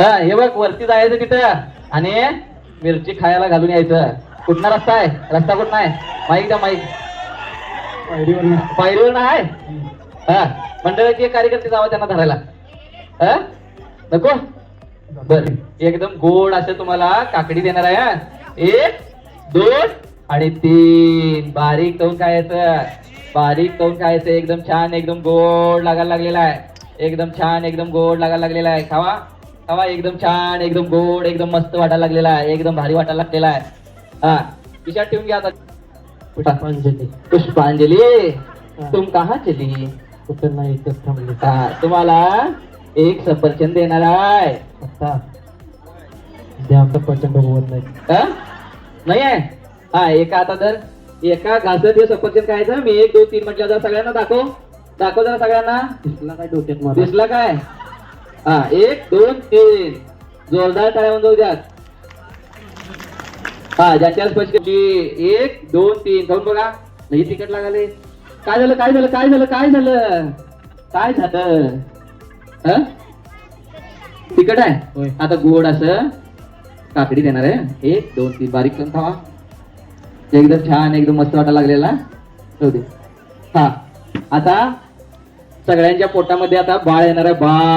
हा हे बघ वरती जायचं तिथं. आणि मिरची खायला घालून यायचं. कुठला रस्ता आहे? रस्ता कुठला आहे? माईक द्या माईक. पायरीवर आहे? हा मंडळाचे एक कार्यकर्ते जावा त्यांना धरायला. हा? नको? बर. एकदम गोड असं तुम्हाला काकडी देणार आहे हा. एक दोन आणि तीन. बारीक करून खायचं. बारीक करून खायचं. एकदम छान एकदम गोड लागायला लागलेला आहे. एकदम छान एकदम गोड लागायला लागलेला आहे. खावा. खावा एकदम छान एकदम गोड एकदम मस्त वाटायला लागलेला आहे एकदम भारी वाटायला लागलेला आहे. हा खिशात ठेवून घ्या आता. पुष्पांजली. पुष्पांजली? तुम कहा चली? कुठं नाही थांबले. हा, तुम्हाला एक सफरचंद देणार आहे. आता. द्या आमचा प्रचंड बघवत नाही. हा? नाही आहे? हा एका आता जर एका घासत हे सफरचंद खायचं. मी एक दोन तीन म्हटलं जरा सगळ्यांना दाखव. दाखव जरा सगळ्यांना. दिसला काय डोक्यात मला? दिसला काय? हा एक दोन तीन. जोरदार टाळ्या म्हणून द्यात. हा ज्यांच्या स्पष्ट एक दोन तीन. खाऊन बघा. नाही तिकट लागाले काय झालं काय झालं काय झालं काय झालं? काय झालं? हं? तिकट आहे. आता गोड असं काकडी देणार आहे. एक दोन तीन. बारीक करून खावा. एकदम छान एकदम मस्त वाटायला लागलेला. हा. आता सगळ्यांच्या पोटामध्ये आता बाळ येणार आहे. बाळ